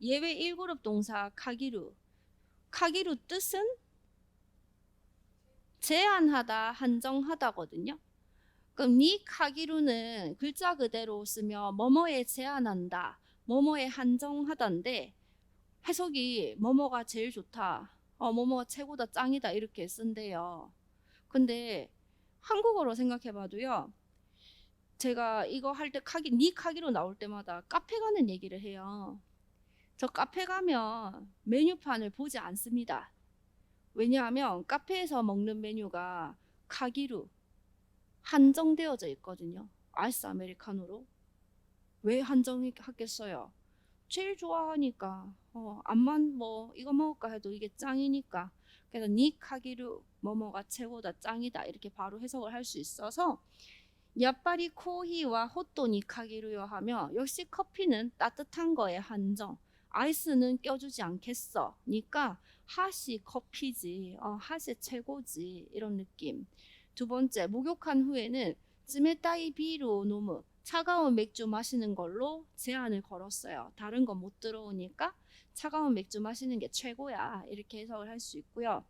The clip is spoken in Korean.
예외 1그룹 동사 카기루. 카기루 뜻은 제한하다, 한정하다거든요. 그럼 니 카기루는 글자 그대로 쓰면 뭐뭐에 제한한다, 뭐뭐에 한정하다인데 해석이 뭐뭐가 제일 좋다, 어, 뭐뭐가 최고다, 짱이다 이렇게 쓴대요. 근데 한국어로 생각해봐도요. 제가 이거 할 때 카기, 니 카기로 나올 때마다 카페 가는 얘기를 해요. 저 카페 가면 메뉴판을 보지 않습니다. 왜냐하면 카페에서 먹는 메뉴가 카기루 한정되어져 있거든요. 아이스 아메리카노로. 왜 한정하겠어요? 제일 좋아하니까. 어, 암만 뭐 이거 먹을까 해도 이게 짱이니까. 그래서 니 카기루 뭐뭐가 최고다 짱이다 이렇게 바로 해석을 할 수 있어서 야빠리 코히와 호또 니 카기루요 하면 역시 커피는 따뜻한 거에 한정. 아이스는 껴주지 않겠어. 니까 핫이 커피지. 어, 핫이 최고지. 이런 느낌. 두 번째, 목욕한 후에는 찌메따이 비루 노무 차가운 맥주 마시는 걸로 제한을 걸었어요. 다른 건 못 들어오니까 차가운 맥주 마시는 게 최고야. 이렇게 해석을 할 수 있고요.